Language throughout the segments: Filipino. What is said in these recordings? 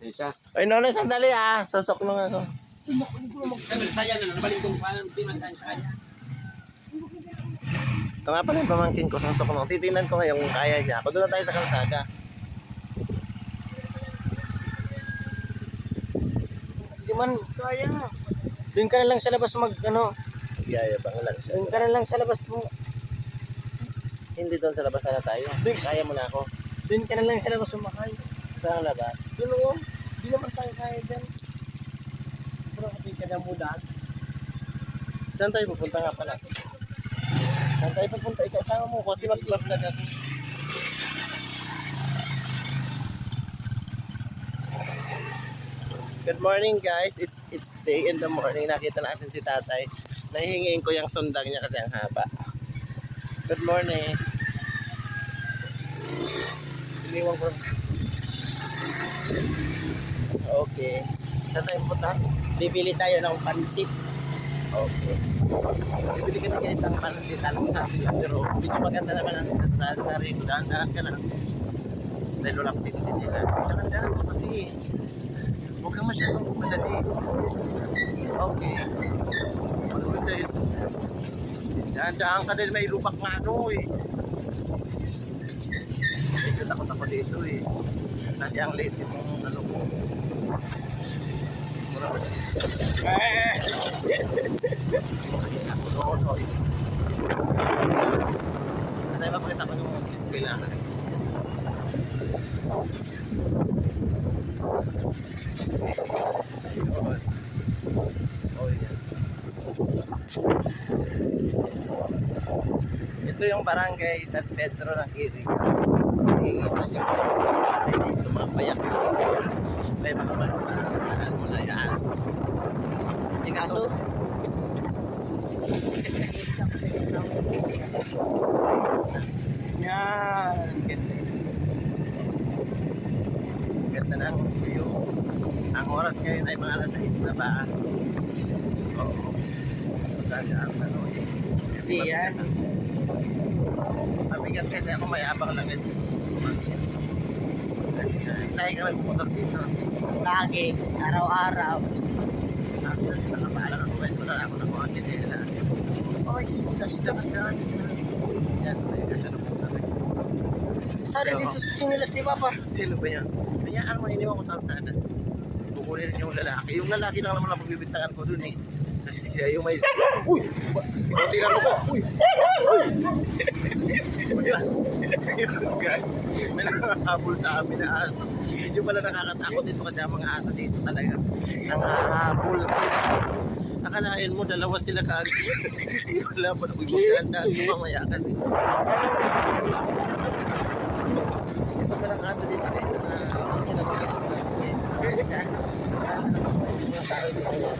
Isa. Ay, Nonoy, sandali ah. Susok nung ako. Ito nga pala yung pamangkin ko, susok nung. Titinan ko ngayon kung kaya niya. Ako doon na tayo sa kalsada. Di man, kaya nga. Doon ka na lang sa labas mag, ano, Yayabang lang siya. doon ka na lang sa labas mo. Hindi doon sa labas na tayo. Kaya mo na ako. Doon ka na lang sa labas sumakay. Sa labas. Doon o, di naman tayo kaya dyan. Pero kapag ka na mudan. Saan tayo pupunta nga pala? Saan tayo pupunta? Ikaw, sama mo kasi mag-club na ako. Good morning guys. It's it's day in the morning. Nakita natin si tatay. Nahihingiin ko yung sundang niya kasi ang haba. Good morning. Iniwan ko. Okay. Saan tayo pupunta? Bibili tayo ng pansit. Okay. Bili ka na guys ng pansit alam sa atin lang pero medyo maganda naman ang tatalo na rin. Dahan-dahan ka lang. Dahil wala ko din nila. Dahan-dahan mo kasi. Huwag kang masyadong madali. Okay. Maganda yun. Dahan-dahan ka dahil may lupak nga ano eh. Medyo takot ako dito eh. Kasi ang late itong ano ko. Eh! Kasi mapakita ko yung display. Oh, yan. Ito yung barangay San Pedro ng Iring. Na yung guys. Bakit dito mga payak na may mga manok na nakasaan mo na yung aso. Ka aso? Yan. Ganda. Ganda ng view. Ang oras ngayon ay mga alas 6 na ba? Oo. So, dahil ang ano eh. Kasi yan. Mabigat kasi ako mayabang lang ito. Kasi tayo ka nagpumotor dito. Lagi. Araw-araw. Actually, nakapaalang ako guys. Wala na ako ng mga nila. Oy, kasi naman yan. Yan, may kasalubong na rin. Sana dito sa sinilas ni Papa. Sino ba yan? Hayaan mo, iniwan ko sa sana. Kukunin yung lalaki. Yung lalaki lang naman ang pagbibintangan ko dun eh. Kasi siya yung may... Uy! Buti na ba? Uy! Uy! Ayan. Yun, guys. May nakakabol sa amin na aso. Medyo pala nakakatakot dito kasi ang mga aso dito talaga. Nangahabol sila. Akalain mo, dalawa sila kaagad. Wala pa na. Uy, magandaan ko mamaya kasi. Ito pa ng aso dito eh. Na kinamagin ko na. Mga tao dito.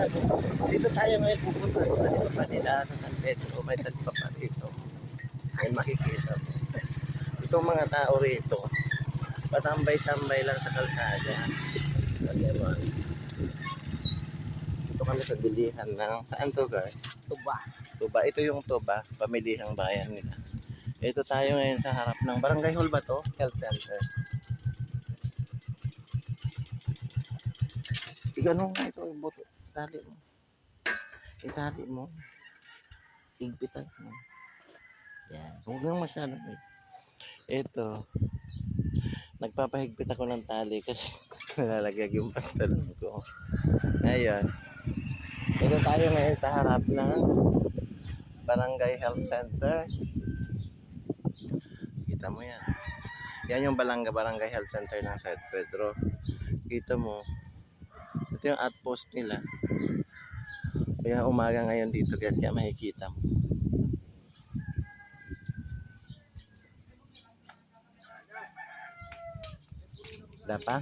Dito, tayo ngayon pupunta sa Talipa Manila sa San Pedro. May Talipa pa rito. May makikisa mo. Itong mga tao rito, patambay-tambay lang sa kalsada. Kasi ano, ito kami sa bilihan ng, saan to guys? Tuba. Tuba, ito yung Tuba, pamilihang bayan nila. Ito tayo ngayon sa harap ng Barangay Hall ba to? Health Center. Igano nga ito, ibuto. Tali mo. Itali mo. Igpitan mo. Yan. Huwag lang masyado. Eh. Ito. Nagpapahigpit ako ng tali kasi nalalagag yung pantalon ko. Ngayon. Ito tayo ngayon sa harap ng Barangay Health Center. Kita mo yan. Yan yung Balanga Barangay Health Center ng San Pedro. Kita mo. Ito yung outpost nila. Kaya umaga ngayon dito guys, kaya makikita mo. Wala pa?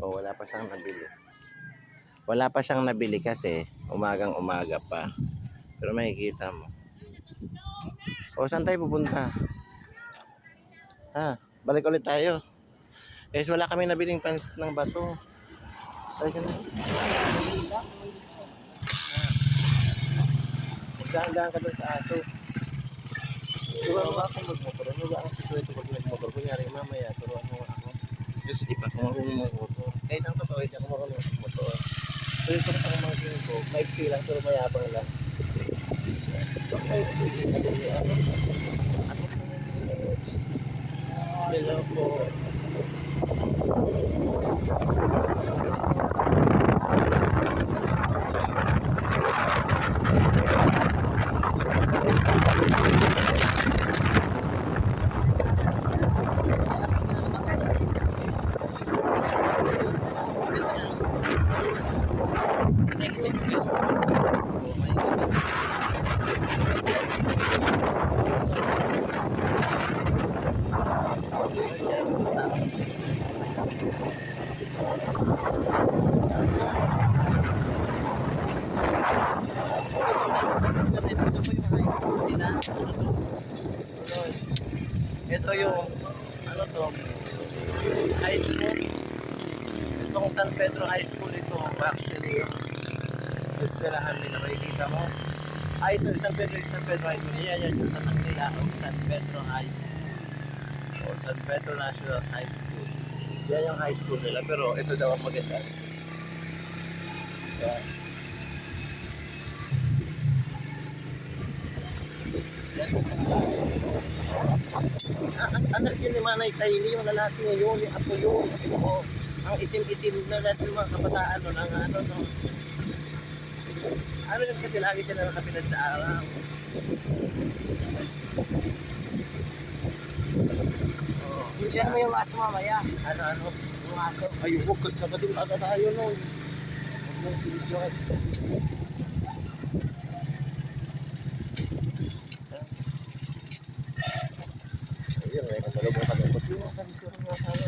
O wala pa siyang nabili. Wala pa siyang nabili kasi umagang umaga pa. Pero makikita mo. O saan tayo pupunta? Ha? Balik ulit tayo. Guys, wala kami nabiling pansit ng bato. Balik na. Dahan-dahan ka doon sa aso. Turuan mo ako magmotor. Ano ba ang sikreto pag nagmotor? Kunyari, mamaya, turuan mo ako. Kasi di pa ako marunong magmotor. Kahit ang totoo, hindi ako marunong magmotor. Yung pagkat ang mga tingin ko, maiksi lang, pero mayabang lang. Hello po. Ito yung, ano to, high school. Itong San Pedro High School ito, actually, eskwelahan nila, makikita mo. Ah, ito, San Pedro, San Pedro High School. Yan, yan, yung tatak nila, ang San Pedro High School. O, San Pedro National High School. Yan yung high school nila, pero ito daw ang maganda. Yan. Anak yun ni Manay Tiny, yung lalaki ngayon, yung apo yun. Oo. Ang itim-itim na lahat yung mga kabataan nun, ang ano, no. Ano yun kasi lagi sila nakapilad sa araw. Oo. Diyan mo yung aso mamaya. Ano, ano. Yung aso. Ay, huwag kasi kapatid aga tayo nun. Huwag mong pinidyohan. Ayun, may kasalubong kami. Ba't yung mga kalisira nga tayo?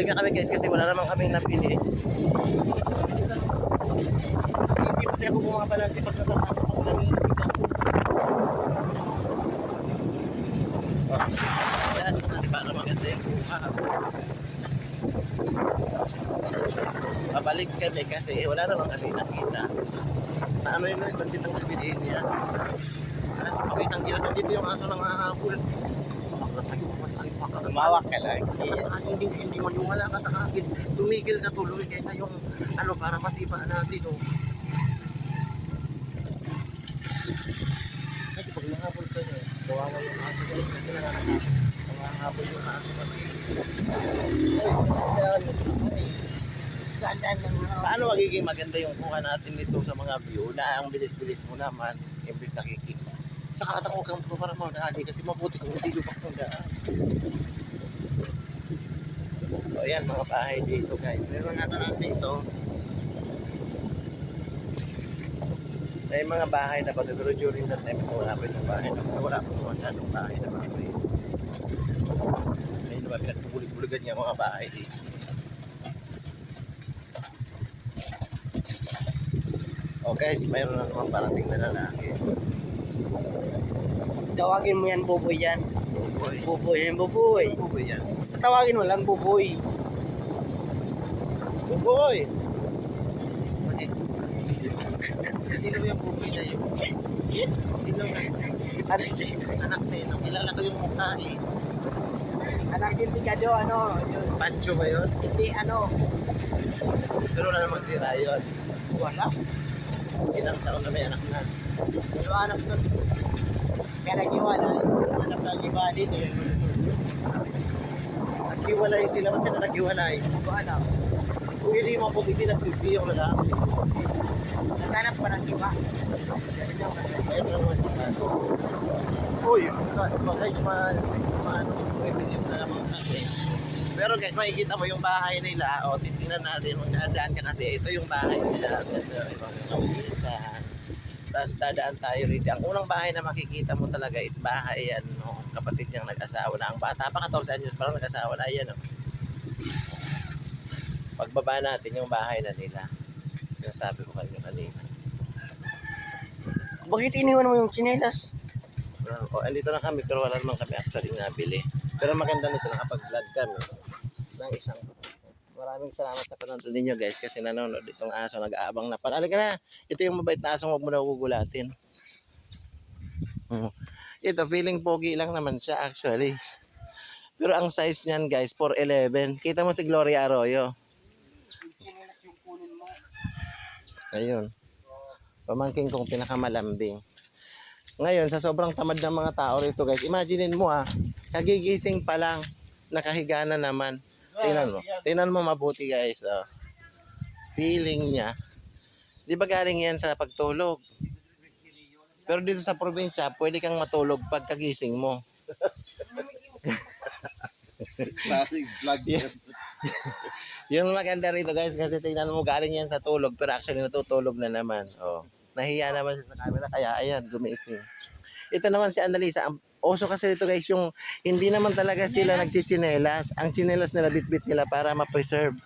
Balik na kami guys kasi wala naman kaming napili. Kasi hindi pati ako bumabalansi pag natatapos ako namin. Yan, kasi para maganda yung kami kasi wala naman kami nakita. Na ano yun, pansit ang bibiliin niya. Kasi pakitang gilas dito yung aso ng hahabol. Tumawak ka lang. Ah, hindi hindi maniwala ka sa akin. Tumigil ka tuloy kaysa yung ano para masipa natin. Oh. Kasi pag nahabol ka niya, kawawa yung ko kasi nangangahabol. Nangangahabol yung aso kasi. Mo. Paano magiging maganda yung kuha natin nito sa mga view na ang bilis-bilis mo naman imbis nakikita. Saka atang huwag kang para mo dali kasi mabuti kung hindi lupak ng daan. So ayan mga bahay dito guys. Meron nga natin dito. May mga bahay na pero during that time wala pa yung bahay wala pa yung masyadong bahay na bahay. May naman pinagbubulig-buligan niya mga bahay dito. Oh guys, mayroon na naman parating na lalaki. Tawagin mo yan, Buboy yan. Boy. Buboy yan, Buboy. Buboy yan. Basta tawagin mo lang, Buboy. Buboy! Sino yung buboy na yun? Sino nga? Ano, Anak na yun. Kilala ko yung mukha eh. anak din ni Kado, ano, yun. Pancho ba yun? Hindi, ano, Pero wala namang sira yun. wala. Ilang taon na may anak na. Dalawa anak nun. Kaya naghiwalay. Anak na iba dito. Naghiwalay sila. Ba't sila naghiwalay? Hindi ko. Kung hindi mo po, hindi nagpipi yung lalaki. Naghanap pa ng iba. Lang yung. Uy, mga guys, mga, mga bilis na mga kasi. Pero guys, makikita mo yung bahay nila. O, titingnan natin. Magdadaan ka kasi. Ito yung bahay nila. Ganda, ibang kawisan. Tapos dadaan tayo rito. Ang unang bahay na makikita mo talaga is bahay yan. No? Kapatid niyang nag-asawa na. Ang bata pa 14 anyos parang nag-asawa na yan. No? Pagbaba natin yung bahay na nila. Sinasabi ko kanyo kanina. Bakit iniwan mo yung chinelas? O, andito na kami pero wala naman kami actually nabili. Pero maganda nito nakapag-vlog kami ng isang maraming salamat sa panonood ninyo guys kasi nanonood itong aso nag-aabang na. Parang ka na. Ito yung mabait na asong huwag mo na gugulatin. Oh. Ito, feeling pogi lang naman siya actually. Pero ang size niyan guys, 4'11". Kita mo si Gloria Arroyo. Ayun. Pamangking kong pinakamalambing. Ngayon, sa sobrang tamad ng mga tao rito guys, imaginein mo ah, kagigising pa lang, nakahiga na naman. Tingnan mo. Tingnan mo mabuti guys. Oh. Feeling niya. Di ba galing yan sa pagtulog? Pero dito sa probinsya, pwede kang matulog pagkagising mo. Classic vlog. Yung maganda rito guys, kasi tingnan mo galing yan sa tulog, pero actually natutulog na naman. Oh. Nahiya naman siya sa camera, kaya ayan, gumising. Ito naman si Annalisa, ang oso kasi ito guys, yung hindi naman talaga sila nagchichinelas. Ang chinelas nila, bit-bit nila para ma-preserve.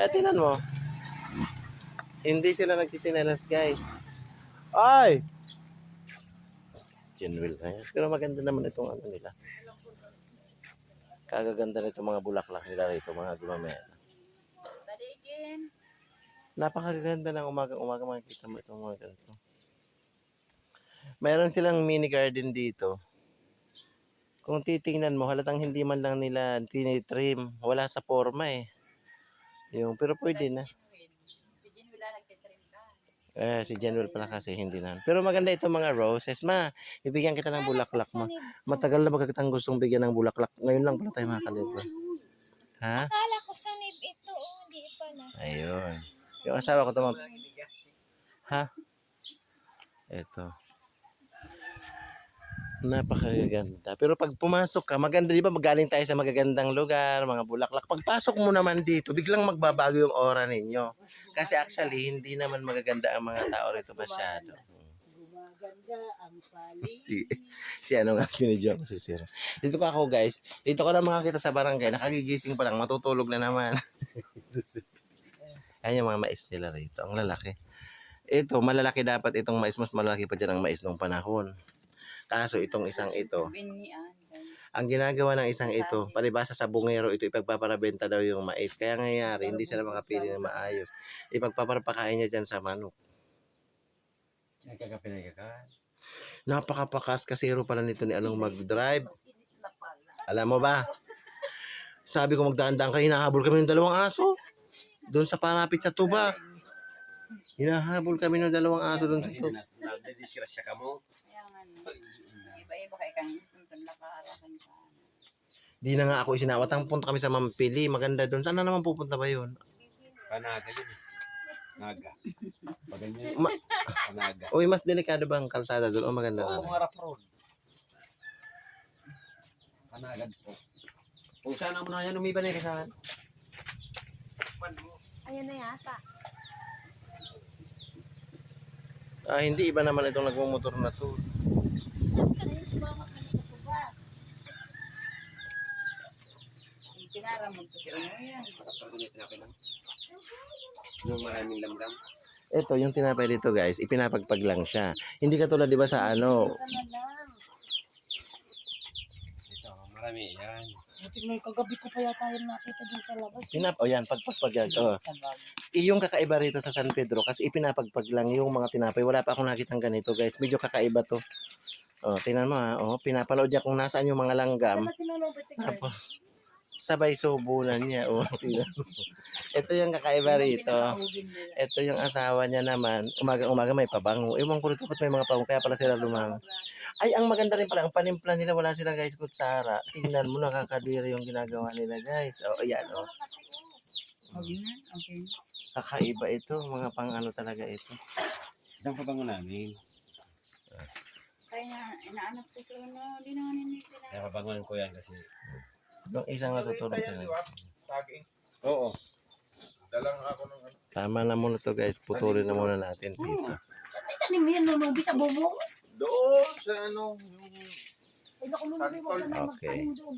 Eh, tingnan mo. Hindi sila nagchichinelas guys. Ay! Chinwil na yan. Pero maganda naman itong ano nila. Kagaganda nito mga bulaklak nila rito, mga gumamera. Napakaganda ng umaga-umaga makikita mo itong mga ganito. Meron silang mini garden dito. Kung titingnan mo, halatang hindi man lang nila tinitrim. Wala sa forma eh. Yung, pero pwede na. Eh, si Januel pala kasi hindi na. Pero maganda itong mga roses. Ma, ibigyan kita ng bulaklak mo. Matagal na magkakitang gustong bigyan ng bulaklak. Ngayon lang pala tayo makakalibra. Ha? Akala ko sanib ito, oh, hindi pala. Ayun. Yung asawa ko tumang... Ha? Ito. Napakaganda. Pero pag pumasok ka, maganda, di ba magaling tayo sa magagandang lugar, mga bulaklak. Pagpasok mo naman dito, biglang magbabago yung aura ninyo. Kasi actually, hindi naman magaganda ang mga tao rito masyado. Gumaganda ang pali. Si, si ano nga, kinidyo ako si Sir. Dito ka ako guys, dito ko na makakita sa barangay, nakagigising pa lang, matutulog na naman. Ayan yung mga mais nila rito, ang lalaki. Ito, malalaki dapat itong mais, mas malaki pa dyan ang mais nung panahon. Kaso itong isang ito, ang ginagawa ng isang ito, palibasa sa bungero, ito ipagpaparabenta daw yung mais. Kaya nangyayari, hindi sila makapili ng maayos. Ipagpaparapakain niya dyan sa manok. Napakapakas kasero pala nito ni anong mag-drive. Alam mo ba? Sabi ko magdaan-daan ka, hinahabol kami ng dalawang aso. Doon sa palapit sa tuba. Hinahabol kami ng dalawang aso doon sa tuba. Nagdidisgrasya ka mo. Iba-iba kay kang ka. Di na nga ako isinawatang punta kami sa Mampili. Maganda doon. Saan na naman pupunta ba yun? Panaga yun eh. Naga. Pag ganyan, Ma- panaga. Uy, mas delikado ba ang kalsada doon? O maganda Oo, na. mga rap road. Panagad po. Kung saan mo na yan, umiba na yung kasahan. Ayan na yata. Ah, hindi iba naman itong nagmumotor na to. Yung maraming lamdam. Ito, yung tinapay dito guys, ipinapagpag lang siya. Hindi katulad di ba sa ano. Ito, marami yan. Buti na yung kagabi ko pa yata yung nakita dun sa labas. sinap, o yan, pagpagpag yan. Oh. Yung kakaiba rito sa San Pedro kasi ipinapagpag lang yung mga tinapay. Wala pa akong nakitang ganito guys. Medyo kakaiba to. Oh, tingnan mo ha. Oh, pinapanood niya kung nasaan yung mga langgam. Tapos sabay subunan niya. Oh, tingnan mo. Ito yung kakaiba rito. Ito yung asawa niya naman. Umaga-umaga may pabango. Ewan ko rito ba't may mga pabango. Kaya pala sila lumango. Ay, ang maganda rin pala. Ang panimpla nila wala sila guys kutsara. Tingnan mo nakakadiri yung ginagawa nila guys. Oh, ayan oh. Okay na? Kakaiba ito. Mga pang ano talaga ito. Isang pabango namin. Kaya nga, inaanap ko ito, no? Di naman hindi Kaya ko yan kasi Yung isang natutulog ba? Saging. Oo. Dalang ako ng ano. Tama na muna to guys. Putulin na muna natin dito. Ay, tanim yan, nunubi sa bubong. Doon sa ano, yung Ay, naku, mo ka na Okay. magtanim doon.